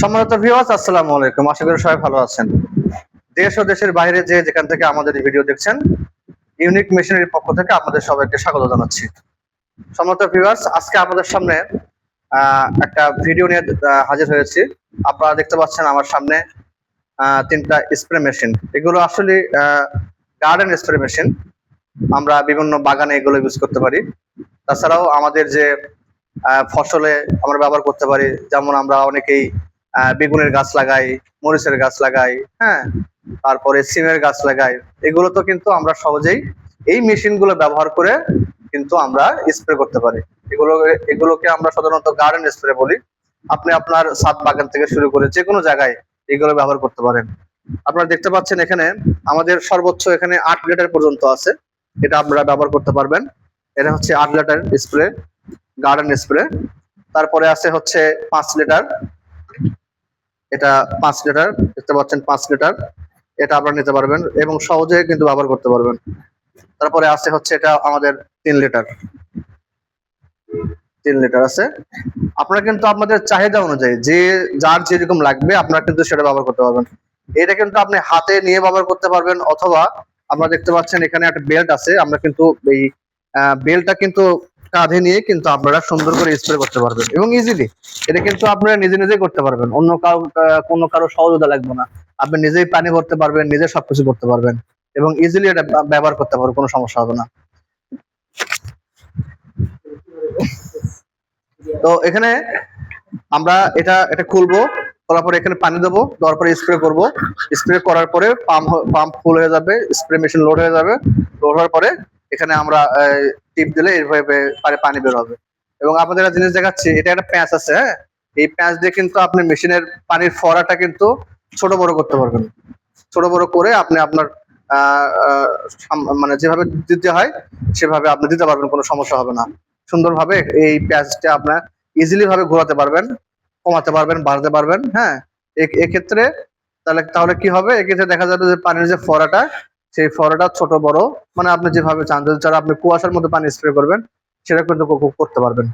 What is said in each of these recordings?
সম্মানিত ভিউয়ার্স আসসালামু আলাইকুম। আশা করি সবাই ভালো আছেন। দেশ ও দেশের বাইরে যে যেখান থেকে আমাদের ভিডিও দেখছেন ইউনিক মেশিনারির পক্ষ থেকে আপনাদের সবাইকে স্বাগত জানাচ্ছি। সম্মানিত ভিউয়ার্স আজকে আপনাদের সামনে একটা ভিডিও নিয়ে হাজির হয়েছি। আপনারা দেখতে পাচ্ছেন আমার সামনে তিনটা স্প্রে মেশিন এগুলো আসলে গার্ডেন স্প্রে মেশিন আমরা বিভিন্ন বাগানে এগুলো ইউজ করতে পারি। তাছাড়াও আমাদের যে ফসলে আমরা ব্যবহার করতে পারি, যেমন আমরা অনেকেই বেগুনের গাছ লাগাই, মরিচের গাছ লাগাই হ্যাঁ তারপরে সিমের গাছ লাগাই, এগুলো তো কিন্তু আমরা সহজেই এই মেশিনগুলো ব্যবহার করে কিন্তু আমরা স্প্রে করতে পারি। এগুলো, এগুলোকে আমরা সাধারণত গার্ডেন স্প্রে বলি। আপনি আপনার ছাদ বাগান থেকে শুরু করে যে কোনো জায়গায় এগুলো ব্যবহার করতে পারেন। আপনারা দেখতে পাচ্ছেন এখানে আমাদের সর্বোচ্চ এখানে আট লিটার পর্যন্ত আছে। এটা আপনারা ব্যবহার করতে পারবেন। এটা হচ্ছে আট লিটার স্প্রে, গার্ডেন স্প্রে। তারপরে আছে হচ্ছে পাঁচ লিটার এটা পাঁচ লিটার, দেখতে পাচ্ছেন পাঁচ লিটার। এটা আপনারা নিতে পারবেন এবং সহজে কিন্তু ব্যবহার করতে পারবেন। তারপরে আছে হচ্ছে এটা আমাদের তিন লিটার। তিন লিটার আছে। আপনারা কিন্তু আপনাদের চাহিদা অনুযায়ী যে, যার যেরকম লাগবে আপনারা কিন্তু সেটা ব্যবহার করতে পারবেন। এটা কিন্তু আপনি হাতে নিয়ে ব্যবহার করতে পারবেন অথবা আপনারা দেখতে পাচ্ছেন এখানে একটা বেল্ট আছে। আমরা কিন্তু এই বেল্টটা কিন্তু কাঁধে নিয়ে কিন্তু আপনারা সুন্দর করে স্প্রে করতে পারবেন এবং ইজিলি এটা কিন্তু আপনারা নিজে নিজেই করতে পারবেন। অন্য কারও কোনো কারও সহযোগিতা লাগবে না। আপনি নিজেই পানি ভরতে পারবেন, নিজে সবকিছু করতে পারবেন এবং ইজিলি এটা ব্যবহার করতে পারবেন, কোনো সমস্যা হবে না। তো এখানে আমরা এটা এটা খুলবো করার পরে এখানে পানি দেবো, দেওয়ার পরে স্প্রে করব। স্প্রে করার পরে পাম্প পাম্প ফুল হয়ে যাবে স্প্রে মেশিন লোড হয়ে যাবে। লোড হওয়ার পরে এখানে আমরা টিপ দিলে এইভাবে পানি বের হবে। এবং আপনাদের জিনিস দেখাচ্ছি, এটা একটা প্যাঁচ আছে হ্যাঁ? এই প্যাঁচ দিয়ে কিন্তু আপনি মেশিনের পানির ফোয়ারাটা কিন্তু ছোট বড় করতে পারবেন। ছোট বড় করে আপনি আপনার মানে যেভাবে দিতে হয়, সেভাবে আপনি দিতে পারবেন, কোনো সমস্যা হবে না। সুন্দরভাবে এই প্যাঁচটা আপনার ইজিলি ভাবে ঘোরাতে পারবেন, কমাতে পারবেন, বাড়াতে পারবেন হ্যাঁ? এক্ষেত্রে তাহলে তাহলে কি হবে? এক্ষেত্রে দেখা যাবে যে পানির যে ফোয়ারাটা সেই ফোয়ারাটা ছোট, বড় মানে আপনি যেভাবে চান, যদি আপনি কুয়াশার মধ্যে পানি স্প্রে করবেন, সেটা কিন্তু করতে পারবেন।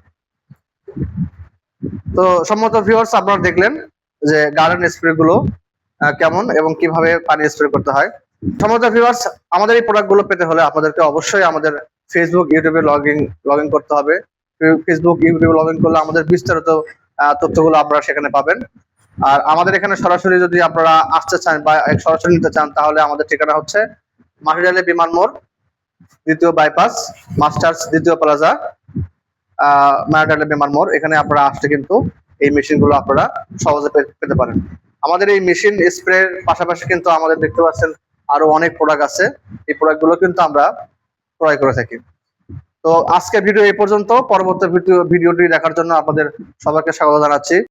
তো সম্মত ভিউয়ার্স আপনারা দেখলেন যে গার্ডেন স্প্রে গুলো কেমন এবং কীভাবে পানি স্প্রে করতে হয়। সম্মত ভিউয়ার্স আমাদের এই প্রোডাক্টগুলো পেতে হলে আপনাদেরকে অবশ্যই আমাদের ফেসবুক ইউটিউবে লগ ইন করতে হবে। ফেসবুক ইউটিউবে লগ করলে আমাদের বিস্তারিত তথ্যগুলো আপনারা সেখানে পাবেন। আর আমাদের এখানে সরাসরি যদি আপনারা আসতে চান বা সরাসরি নিতে চান, তাহলে আমাদের ঠিকানা হচ্ছে মাটিডালে বিমান মোড়, দ্বিতীয় বাইপাস মাস্টার্স দ্বিতীয় প্লাজা মাটিডালে বিমান মোড়। এখানে আপনারা আসলে কিন্তু এই মেশিনগুলো আপনারা সহজে পেতে পারেন। আমাদের এই মেশিন স্প্রের পাশাপাশি কিন্তু আমাদের দেখতে পাচ্ছেন আরও অনেক প্রোডাক্ট আছে। এই প্রোডাক্টগুলো কিন্তু আমরা ক্রয় করে থাকি। তো আজকে ভিডিও এই পর্যন্ত। পরবর্তী ভিডিও, ভিডিওটি দেখার জন্য আপনাদের সবাইকে স্বাগত জানাচ্ছি।